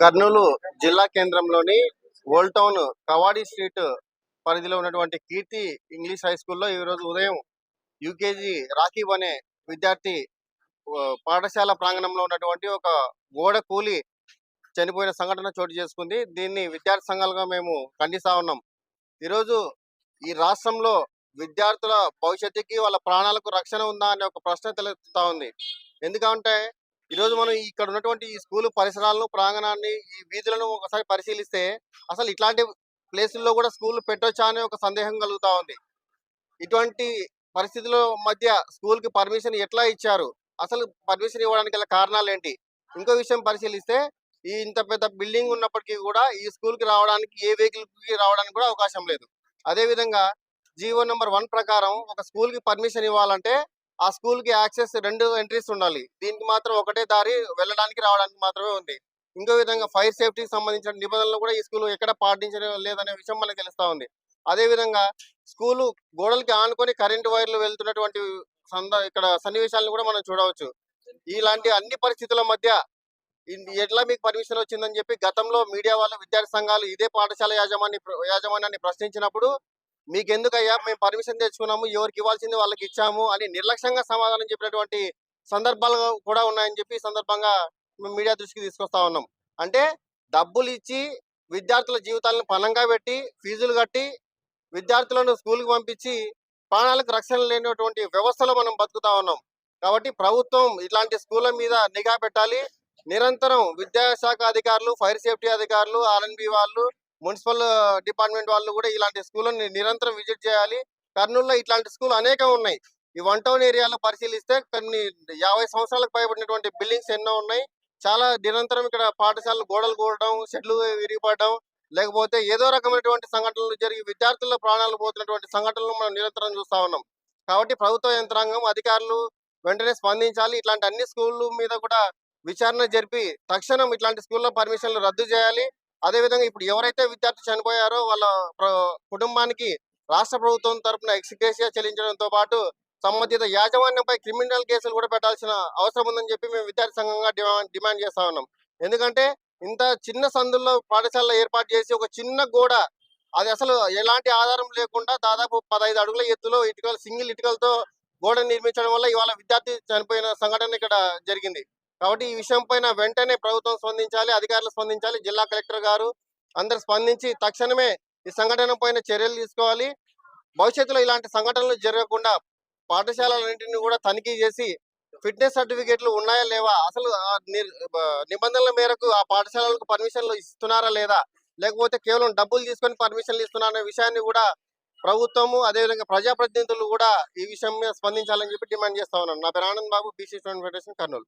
కర్నూలు జిల్లా కేంద్రంలోని old town కవాడి street పరిధిలో ఉన్నటువంటి కీర్తి ఇంగ్లీష్ హై స్కూల్లో ఈ రోజు ఉదయం యూకేజీ రాఖీబ్ అనే విద్యార్థి పాఠశాల ప్రాంగణంలో ఉన్నటువంటి ఒక గోడ కూలి చనిపోయిన సంఘటన చోటు చేసుకుంది. దీన్ని విద్యార్థి సంఘాలుగా మేము ఖండిస్తా ఉన్నాం. ఈరోజు ఈ రాష్ట్రంలో విద్యార్థుల భవిష్యత్తుకి వాళ్ళ ప్రాణాలకు రక్షణ ఉందా అనే ఒక ప్రశ్న తలెత్తుతా ఉంది. ఎందుకంటే ఈరోజు మనం ఇక్కడ ఉన్నటువంటి ఈ స్కూల్ పరిసరాలను ప్రాంగణాన్ని ఈ వీధులను ఒకసారి పరిశీలిస్తే అసలు ఇట్లాంటి ప్లేసుల్లో కూడా స్కూల్ పెట్టొచ్చా అనే ఒక సందేహం కలుగుతా ఉంది. ఇటువంటి పరిస్థితుల మధ్య స్కూల్కి పర్మిషన్ ఎట్లా ఇచ్చారు? అసలు పర్మిషన్ ఇవ్వడానికి గల కారణాలు ఏంటి? ఇంకో విషయం పరిశీలిస్తే ఈ ఇంత పెద్ద బిల్డింగ్ ఉన్నప్పటికీ కూడా ఈ స్కూల్కి రావడానికి ఏ వెహికల్కి రావడానికి కూడా అవకాశం లేదు. అదేవిధంగా జీవో నెంబర్ వన్ ప్రకారం ఒక స్కూల్కి పర్మిషన్ ఇవ్వాలంటే ఆ స్కూల్కి యాక్సెస్ రెండు ఎంట్రీస్ ఉండాలి. దీనికి మాత్రం ఒకటే దారి వెళ్ళడానికి రావడానికి మాత్రమే ఉంది. ఇంకో విధంగా ఫైర్ సేఫ్టీకి సంబంధించిన నిబంధనలు కూడా ఈ స్కూల్ ఎక్కడ పాటించడం లేదనే విషయం మనకు తెలుస్తా ఉంది. అదే విధంగా స్కూలు గోడలకి ఆనుకొని కరెంటు వైర్లు వెళ్తున్నటువంటి సంద ఇక్కడ సన్నివేశాలను కూడా మనం చూడవచ్చు. ఇలాంటి అన్ని పరిస్థితుల మధ్య ఎట్లా మీకు పర్మిషన్ వచ్చిందని చెప్పి గతంలో మీడియా వాళ్ళు విద్యార్థి సంఘాలు ఇదే పాఠశాల యాజమాన్య యాజమాన్యాన్ని ప్రశ్నించినప్పుడు మీకెందుకయ్యా? మేము పర్మిషన్ తెచ్చుకున్నాము ఎవరికి ఇవ్వాల్సింది వాళ్ళకి ఇచ్చాము అని నిర్లక్ష్యంగా సమాధానం చెప్పినటువంటి సందర్భాలు కూడా ఉన్నాయని చెప్పి సందర్భంగా మేము మీడియా దృష్టికి తీసుకొస్తా ఉన్నాం. అంటే డబ్బులు ఇచ్చి విద్యార్థుల జీవితాలను పణంగా పెట్టి ఫీజులు కట్టి విద్యార్థులను స్కూల్కి పంపించి ప్రాణాలకు రక్షణ లేనటువంటి వ్యవస్థలో మనం బతుకుతా ఉన్నాం. కాబట్టి ప్రభుత్వం ఇట్లాంటి స్కూళ్ళ మీద నిఘా పెట్టాలి. నిరంతరం విద్యాశాఖ అధికారులు ఫైర్ సేఫ్టీ అధికారులు ఆర్ఎన్బి వాళ్ళు మున్సిపల్ డిపార్ట్మెంట్ వాళ్ళు కూడా ఇలాంటి స్కూళ్ళని నిరంతరం విజిట్ చేయాలి. కర్నూలులో ఇట్లాంటి స్కూల్ అనేకం ఉన్నాయి. ఈ వన్ టౌన్ ఏరియాలో పరిశీలిస్తే కొన్ని యాభై సంవత్సరాలకు పైబడినటువంటి బిల్డింగ్స్ ఎన్నో ఉన్నాయి. చాలా నిరంతరం ఇక్కడ పాఠశాలలు గోడలు కూడడం షెడ్లు విరిగిపడడం లేకపోతే ఏదో రకమైనటువంటి సంఘటనలు జరిగి విద్యార్థుల ప్రాణాలు పోతున్నటువంటి సంఘటనలు మనం నిరంతరం చూస్తా ఉన్నాం. కాబట్టి ప్రభుత్వ యంత్రాంగం అధికారులు వెంటనే స్పందించాలి. ఇట్లాంటి అన్ని స్కూళ్ళు మీద కూడా విచారణ జరిపి తక్షణం ఇట్లాంటి స్కూల్లో పర్మిషన్లు రద్దు చేయాలి. అదే విధంగా ఇప్పుడు ఎవరైతే విద్యార్థి చనిపోయారో వాళ్ళ కుటుంబానికి రాష్ట్ర ప్రభుత్వం తరపున ఎక్స్గ్రేషియా చెల్లించడంతో పాటు సంబంధిత యాజమాన్యంపై క్రిమినల్ కేసులు కూడా పెట్టాల్సిన అవసరం ఉందని చెప్పి మేము విద్యార్థి సంఘంగా డిమాండ్ డిమాండ్ చేస్తా ఉన్నాం. ఎందుకంటే ఇంత చిన్న సందుల్లో పాఠశాలలో ఏర్పాటు చేసి ఒక చిన్న గోడ అది అసలు ఎలాంటి ఆధారం లేకుండా దాదాపు పదహైదు అడుగుల ఎత్తులో ఇటుకలు సింగిల్ ఇటుకలతో గోడ నిర్మించడం వల్ల ఇవాళ విద్యార్థి చనిపోయిన సంఘటన ఇక్కడ జరిగింది. కాబట్టి ఈ విషయం పైన వెంటనే ప్రభుత్వం స్పందించాలి అధికారులు స్పందించాలి జిల్లా కలెక్టర్ గారు అందరు స్పందించి తక్షణమే ఈ సంఘటన పైన చర్యలు తీసుకోవాలి. భవిష్యత్తులో ఇలాంటి సంఘటనలు జరగకుండా పాఠశాలలన్నింటినీ కూడా తనిఖీ చేసి ఫిట్నెస్ సర్టిఫికేట్లు ఉన్నాయా లేవా అసలు నిబంధనల మేరకు ఆ పాఠశాలలకు పర్మిషన్లు ఇస్తున్నారా లేదా లేకపోతే కేవలం డబ్బులు తీసుకొని పర్మిషన్లు ఇస్తున్నారనే విషయాన్ని కూడా ప్రభుత్వము అదేవిధంగా ప్రజాప్రతినిధులు కూడా ఈ విషయం మీద స్పందించాలని చెప్పి డిమాండ్ చేస్తా ఉన్నాను. నా పేరు Anand Babu BC student federation Kurnool.